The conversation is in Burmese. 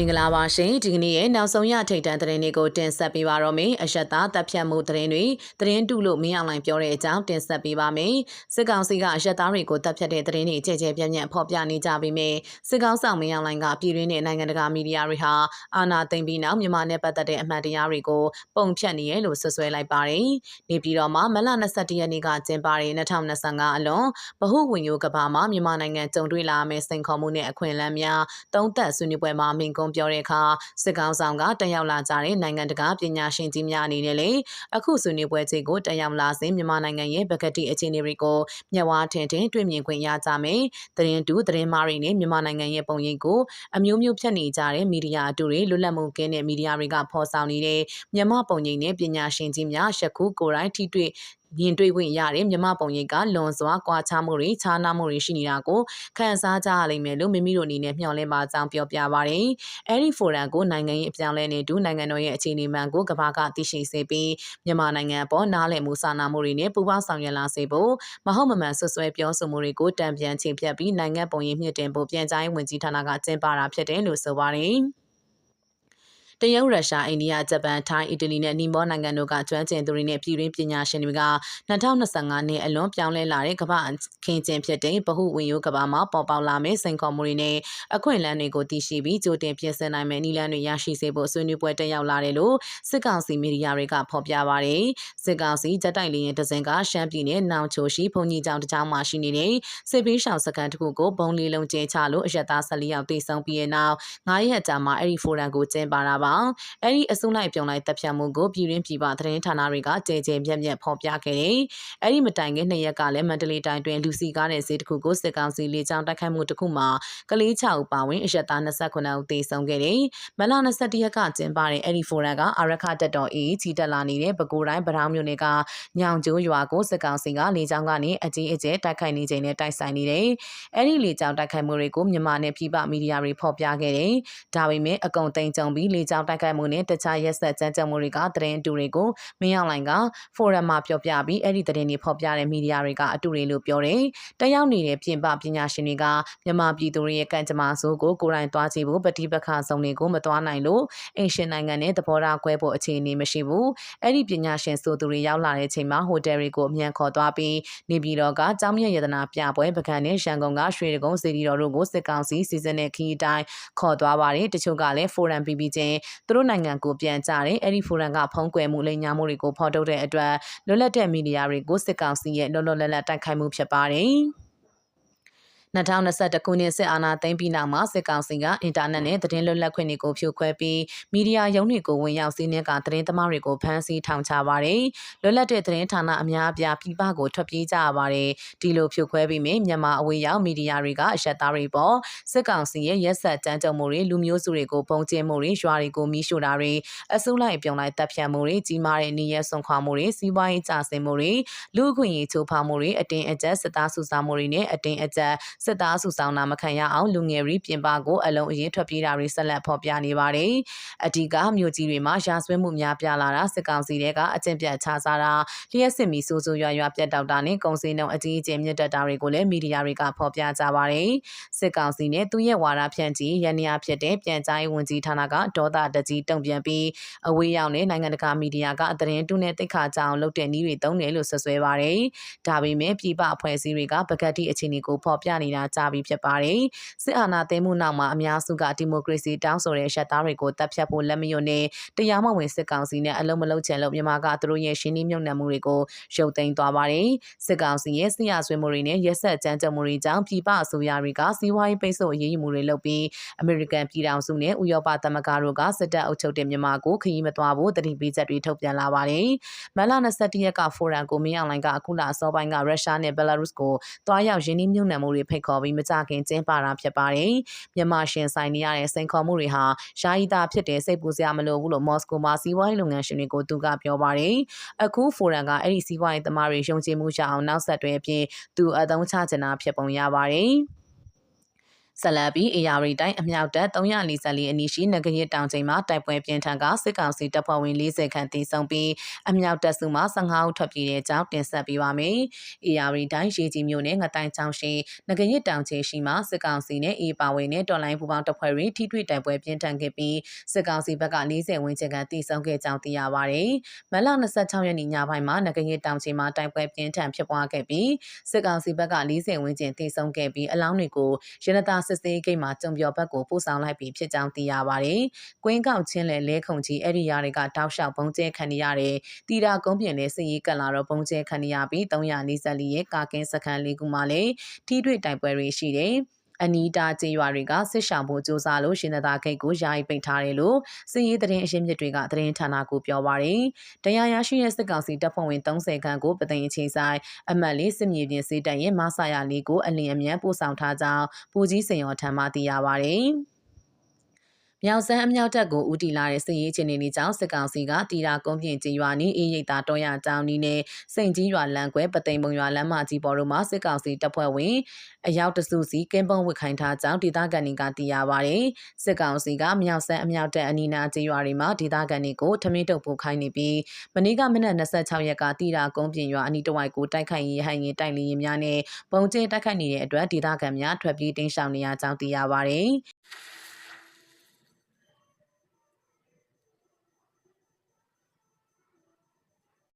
မင်္ဂလာပါရှင်ဒီကနေ့ရဲ့နောက်ဆုံးရထိတ်တန့်သတင်းတွေကိုတင်ဆက်ပေးပါတော့မယ်အရှက်သားတပ်ဖြတ်မှုသတင်းတွေသတင်းတုလို့မင်းအောင်လိုင်ပြောတဲ့အကြောင်းတင်ဆက်ပေးပါမယ်စစ်ကောင်စီကအရှက်သားတွေကိုတပ်ဖြတ်တဲ့သတင်းတွေကြဲကြဲပြန့်ပြန့်ဖော်ပြနေကြပြီးမြဲစစ်ကောင်ဆောင်မင်းအောင်လိုင်ကပြည်တွင်းနဲ့နိုင်ငံတကာမီဒီယာတွေဟာအာဏာသိမ်းပြီးနောက်မြန်မာနဲ့ပတ်သက်တဲ့အမှန်တရားတွေကိုပုံဖြတ်နေရလို့ဆွဆွဲလိုက်ပါတယ်နေပြည်တော်မှာမလ21ရက်နေ့ကကျင်းပတဲ့2025အလွန်ဗဟုဝင်ရိုးကဘာမှာမြန်မာနိုင်ငံကြုံတွေ့လာမယ့်စိန်ခေါ်မှုနဲ့အခွင့်အလမ်းများတုံးသက်ဆွေးနွေးပွဲမှာမင်ကွန်ပြောတဲ့အခါစစ်ကောင်ဆောင်ကတက်ရောက်လာကြတဲ့နိုင်ငံတကာပညာရှင်ကြီးများအနေနဲ့လေအခုဆွေးနွေးပွဲချိန်ကိုတက်ရောက်လာစဉ်မြန်မာနိုင်ငံရဲ့ပကတိအခြေအနေတွေကိုမျက်ဝါးထင်ထင်တွေ့မြင်ခွင့်ရကြမယ်။သတင်းတူသတင်းမားတွေနဲ့မြန်မာနိုင်ငံရဲ့ပုံရိပ်ကိုအမျိုးမျိုးဖြတ်နေကြတဲ့မီဒီယာအတူတွေလွတ်လပ်မှုကင်းတဲ့မီဒီယာတွေကဖော်ဆောင်နေတဲ့မြန်မာပုံရိပ်နဲ့ပညာရှင်ကြီးများရှက်ခုကိုယ်တိုင်ထိတွေ့ မြင်တွေ့ခွင့်ရတဲ့မြမပုံရိပ်ကလွန်စွာကွာခြားမှုတွေခြားနားမှုတွေရှိနေတာကိုခန်းစားကြရလိမ့်မယ်လို့မိမိတို့အနေနဲ့မျှော်လင့်ပါကြောင်းပြောပြပါရယ်။အဲဒီဖိုရမ်ကိုနိုင်ငံရေးအပြောင်းလဲနေတူနိုင်ငံတော်ရဲ့အခြေအနေမှန်ကိုကမ္ဘာကသိရှိစေပြီးမြန်မာနိုင်ငံပေါ်နားလည်မှုစာနာမှုတွေနဲ့ပူးပေါင်းဆောင်ရွက်လာစေဖို့မဟုတ်မမှန်ဆွဆွဲပြောဆိုမှုတွေကိုတံပြန်ချိန်ဖြတ်ပြီးနိုင်ငံပုံရိပ်မြင့်တင်ဖို့ပြန်ကြားရေးဝန်ကြီးဌာနကကျင်းပတာဖြစ်တယ်လို့ဆိုပါရယ်။ တရုတ်ရုရှားအိန္ဒိယဂျပန်ထိုင်းအီတလီနဲ့နီမောနိုင်ငံတို့ကကျွမ်းကျင်သူတွေနဲ့ပြည်တွင်းပညာရှင်တွေက2025နှစ်အလွန်ပြောင်းလဲလာတဲ့ကမ္ဘာခင်းကျင်းဖြစ်တဲ့ဗဟုဝင်ရိုးကမ္ဘာမှာပေါ်ပေါက်လာမယ့်စိန်ခေါ်မှုတွေနဲ့အခွင့်အလမ်းတွေကိုသိရှိပြီးကြိုတင်ပြင်ဆင်နိုင်မယ့်နည်းလမ်းတွေရရှိစေဖို့ဆွေးနွေးပွဲတက်ရောက်လာတယ်လို့စစ်ကောင်စီမီဒီယာတွေကဖော်ပြပါတယ်။စစ်ကောင်စီဂျက်တိုက်လေယာဉ်တစင်ကရှမ်းပြည်နယ်နောင်ချိုရှိဘုံကြီးကျောင်းတစ်ကျောင်းမှာရှိနေတဲ့စစ်ပေးရှောင်စကန်တစ်ခုကိုဘုံလေးလုံးကျင်းချလို့အရက်သား14ယောက်တိစုံပြီးတဲ့နောက်9ရက်ကြာမှအဲ့ဒီဖိုရမ်ကိုကျင်းပတာပါပါ။အဲ့ဒီအစုလိုက်ပြုံလိုက်တပ်ဖြတ်မှုကိုပြည်တွင်းပြည်ပသတင်းဌာနတွေကကြဲကြဲပြန့်ပြန့်ဖော်ပြခဲ့တယ်။အဲ့ဒီမတိုင်ခင်နှစ်ရက်ကလည်းမန္တလေးတိုင်းတွင်လူစီကားတဲ့ဈေးတစ်ခုကိုစစ်ကောင်စီလေကြောင်းတိုက်ခိုက်မှုတစ်ခုမှာကလေး6ဦးပါဝင်အရက်သား29ဦးသေဆုံးခဲ့တယ်။မလ21ရက်ကကျင်းပတဲ့အဲ့ဒီဖိုရမ်ကအာရခတက်တော်အေးချီတက်လာနေတဲ့ပဲခူးတိုင်းဗရောင်းမြို့နယ်ကညောင်ကျိုးရွာကိုစစ်ကောင်စီကလေကြောင်းကနေအကြီးအကျယ်တိုက်ခိုက်နေချိန်နဲ့တိုက်ဆိုင်နေတယ်။အဲ့ဒီလေကြောင်းတိုက်ခိုက်မှုတွေကိုမြန်မာနဲ့ပြည်ပမီဒီယာတွေဖော်ပြခဲ့တယ်။ဒါပေမဲ့အကုံသိမ်းကြုံပြီးလေကြောင်းတိုက်ခိုက်မှုနဲ့တခြားရက်ဆက်ကြမ်းကြုတ်မှုတွေကသတင်းအတူတွေကိုမင်းအောင်လိုင်ကဖိုရမ်မှာပြောပြပြီးအဲ့ဒီသတင်းတွေဖော်ပြတဲ့မီဒီယာတွေကအတူတွေလို့ပြောတယ်။တက်ရောက်နေတဲ့ပြင်ပပညာရှင်တွေကမြန်မာပြည်သူတွေရဲ့ကံကြမ္မာဆိုးကိုကိုယ်တိုင်သွားကြည့်ဖို့ပဋိပက္ခဆုံးတွေကိုမသွားနိုင်လို့အင်ရှင်နိုင်ငံနဲ့သဘောထားကွဲဖို့အခြေအနေမရှိဘူး။အဲ့ဒီပညာရှင်ဆိုသူတွေရောက်လာတဲ့အချိန်မှာဟိုတယ်တွေကိုအမြန်ခေါ်သွားပြီးနေပြည်တော်ကကျောင်းမြတ်ရတနာပြပွဲပကံနဲ့ရန်ကုန်ကရွှေတကုန်းစီတီတော်တို့ကိုစစ်ကောင်စီစီစဉ်တဲ့ခီးတိုင်းခေါ်သွားပါတယ်။တချို့ကလည်းဖိုရမ် BB ချင်းသူတို့နိုင်ငံကိုပြန်ကြတယ်အဲ့ဒီဖိုရမ်ကဖုံးကွယ်မှုလိမ်ညာမှုတွေကိုဖော်ထုတ်တဲ့အတွက်လွတ်လပ်တဲ့မီဒီယာတွေကိုစစ်ကောင်စီရဲ့လောလောလတ်လတ်တိုက်ခိုက်မှုဖြစ်ပါတယ် 2021ခုနှစ်စစ်အာဏာသိမ်းပြီးနောက်မှာစစ်ကောင်စီကအင်တာနက်နဲ့သတင်းလွတ်လပ်ခွင့်တွေကိုဖြိုခွဲပြီးမီဒီယာရုံးတွေကိုဝင်ရောက်စီးနင်းကသတင်းသမားတွေကိုဖမ်းဆီးထောင်ချပါတယ်။လွတ်လပ်တဲ့သတင်းဌာနအများအပြားပြည်ပကိုထွက်ပြေးကြရပါတယ်။ဒီလိုဖြိုခွဲပြီးမြမြန်မာအဝေးရောက်မီဒီယာတွေကအရက်သားတွေပေါ်စစ်ကောင်စီရဲ့ရက်ဆက်ကြမ်းကြုတ်မှုတွေလူမျိုးစုတွေကိုပုံကျင်းမှုတွေရွာတွေကိုမီးရှို့တာတွေအစုလိုက်ပြုံလိုက်တပ်ဖြတ်မှုတွေကြီးမားတဲ့နေရဆွန်ခွာမှုတွေစီးပွားရေးကျဆင်းမှုတွေလူ့အခွင့်အရေးချိုးဖောက်မှုတွေအတင်းအကျပ်စစ်သားစုဆောင်မှုတွေနဲ့အတင်းအကျပ်စစ်သားစုဆောင်တာမခံရအောင်လူငယ်တွေပြင်ပကိုအလုံးအရင်ထွက်ပြေးတာတွေဆက်လက်ဖော်ပြနေပါတယ်။အဓိကမြို့ကြီးတွေမှာရာဇဝတ်မှုများပြားလာတာစစ်ကောင်စီတွေကအကျင့်ပြတ်ချစားတာလျှက်စစ်မီဆိုးဆိုးရွာရွာပြတ်တောက်တာနဲ့ကုန်စည်နှုန်းအကြီးအကျယ်မြင့်တက်တာတွေကိုလည်းမီဒီယာတွေကဖော်ပြကြပါတယ်။စစ်ကောင်စီနဲ့သူ့ရဲ့ဝါဒဖြန့်ချီရန်ရာဖြစ်တဲ့ပြန်ကြားရေးဝန်ကြီးဌာနကဒေါသတကြီးတုံ့ပြန်ပြီးအဝေးရောက်တဲ့နိုင်ငံတကာမီဒီယာကသတင်းတုနဲ့တိတ်ခါကြအောင်လုပ်တဲ့နည်းတွေသုံးတယ်လို့ဆွဆွဲပါတယ်။ဒါပေမဲ့ပြည်ပအဖွဲ့အစည်းတွေကပကတိအခြေအနေကိုဖော်ပြနေတာကြားပြီးဖြစ်ပါတယ်။စစ်အာဏာသိမ်းမှုနောက်မှာအများစုကဒီမိုကရေစီတောင်းဆိုတဲ့ရှက်သားတွေကိုတပ်ဖြတ်ဖို့လက်မရွံ့နဲ့တရားမဝင်စစ်ကောင်စီနဲ့အလုံးမလုံးချင်လို့မြန်မာကသူတို့ရဲ့ရှင်းနှီးမြုပ်နှံမှုတွေကိုရုပ်သိမ်းသွားပါတယ်။စစ်ကောင်စီရဲ့ဆရာဆွေးမှုတွေနဲ့ရက်ဆက်ကြမ်းကြုတ်မှုတွေကြောင့်ပြည်ပအစိုးရတွေကစီးပွားရေးပိတ်ဆို့အရေးယူမှုတွေလုပ်ပြီးအမေရိကန်ပြည်ထောင်စုနဲ့ဥရောပသမဂ္ဂတို့ကစစ်တပ်အုပ်ချုပ်တဲ့မြန်မာကိုခရီးမသွားဖို့တတိပေးချက်တွေထုတ်ပြန်လာပါတယ်။မလ21ရက်ကဖိုရမ်ကိုမင်းအောင်လိုင်ကအခုလအစောပိုင်းကရုရှားနဲ့ဘယ်လာရုစ်ကိုတွားရောက်ရင်းနှီးမြှုပ်နှံမှုတွေဖိတ်ခေါ်ပြီးမကြခင်ကျင်းပတာဖြစ်ပါတယ်။မြန်မာရှင်ဆိုင်နေရတဲ့စိန်ခေါ်မှုတွေဟာယာယီတာဖြစ်တဲ့စိတ်ပူစရာမလိုဘူးလို့မော်စကိုမှာစီးပွားရေးလုပ်ငန်းရှင်တွေကိုသူကပြောပါတယ်။အခုဖိုရမ်ကအဲ့ဒီစီးပွားရေးသမားတွေယုံကြည်မှုရအောင်နောက်ဆက်တွဲအဖြစ်သူအသုံးချချင်တာဖြစ်ပုံရပါတယ်။ ဆက်လက်ပြီး AR တိုင်းအမြောက်တပ်344အနီးရှိငကရစ်တောင်ချိန်မှာတိုက်ပွဲပြင်းထန်ကစစ်ကောင်စီတပ်ဖွဲ့ဝင်40ခန့်တေဆုံးပြီးအမြောက်တပ်စုမှ15ဦးထွက်ပြေးတဲ့အကြောင်းတင်ဆက်ပေးပါမယ်။ AR တိုင်းရေကြီးမြို့နယ်ငတိုင်းချောင်းရှိငကရစ်တောင်ချိန်ရှိမှစစ်ကောင်စီနဲ့အေးပါဝင်နဲ့တော်လိုင်းပူပေါင်းတပ်ဖွဲ့တွေထိတွေ့တိုက်ပွဲပြင်းထန်ခဲ့ပြီးစစ်ကောင်စီဘက်က40ဝန်းကျင်ခန့်တေဆုံးခဲ့ကြောင်းသိရပါတယ်။မလ26ရက်နေ့ညပိုင်းမှာငကရစ်တောင်ချိန်မှာတိုက်ပွဲပြင်းထန်ဖြစ်ပွားခဲ့ပြီးစစ်ကောင်စီဘက်က40ဝန်းကျင်တေဆုံးခဲ့ပြီးအလောင်းတွေကိုရနတာစစ်စေးဂိတ်မှာကြုံပြော်ဘက်ကိုပို့ဆောင်လိုက်ပြီးဖြစ်ကြောင်းသိရပါတယ်။ကွင်းကောက်ချင်းလဲလဲခုံကြီးအဲ့ဒီယာတွေကတောက်လျှောက်ပုံကျဲခံနေရတယ်။တီတာကုန်းပြင်နဲ့စစ်ရေးကပ်လာတော့ပုံကျဲခံနေရပြီး344ရဲ့ကာကင်းစခန်းလေးခုမှလည်းထိတွေ့တိုက်ပွဲတွေရှိတယ်။ အနီးတာကျေးရွာတွေကစစ်ဆောင်ဖို့စ조사လို့ရှင်သာဂိတ်ကိုယာယီပိတ်ထားတယ်လို့စစ်ရေးသတင်းအရှင်းမြစ်တွေကသတင်းဌာနကိုပြောပါရယ်တရားရရှိတဲ့စစ်ကောင်စီတပ်ဖွဲ့ဝင်30ခန်းကိုပသိမ်အခြေဆိုင်အမတ်လေးစစ်မြေပြင်စေးတရင်မဆာယာလေးကိုအလင်းအမြန်ပို့ဆောင်ထားကြောင်းပူကြီးစင်ရောထံမှသိရပါရယ် မြောက်စမ်းအမြောက်တပ်ကိုဦးတည်လာတဲ့စစ်ရေးချင်းနေကြောင်းစစ်ကောင်စီကတီတာကုန်းပြင်ကျေးရွာနီးအေးရိတ်သာတော်ရတောင်းနီးနဲ့စိန်ကြီးရွာလမ်းကွဲပသိမ်ပုံရွာလမ်းမကြီးပေါ်တို့မှာစစ်ကောင်စီတပ်ဖွဲ့ဝင်အယောက်တစုစီကင်းပုံဝစ်ခိုင်းထားကြောင်းဒေသခံတွေကသိရပါဗျ။စစ်ကောင်စီကမြောက်စမ်းအမြောက်တပ်အနီးနားကျေးရွာတွေမှာဒေသခံတွေကိုထမင်းတုပ်ပို့ခိုင်းနေပြီးမနေ့ကမနက်26ရက်ကတီတာကုန်းပြင်ရွာအနီးတစ်ဝိုက်ကိုတိုက်ခိုက်ရေးဟန်ရင်တိုက်လီရင်များနဲ့ပုံကျဲတိုက်ခိုက်နေတဲ့အတွက်ဒေသခံများထွက်ပြေးတိမ်းရှောင်နေရကြောင်းသိရပါဗျ။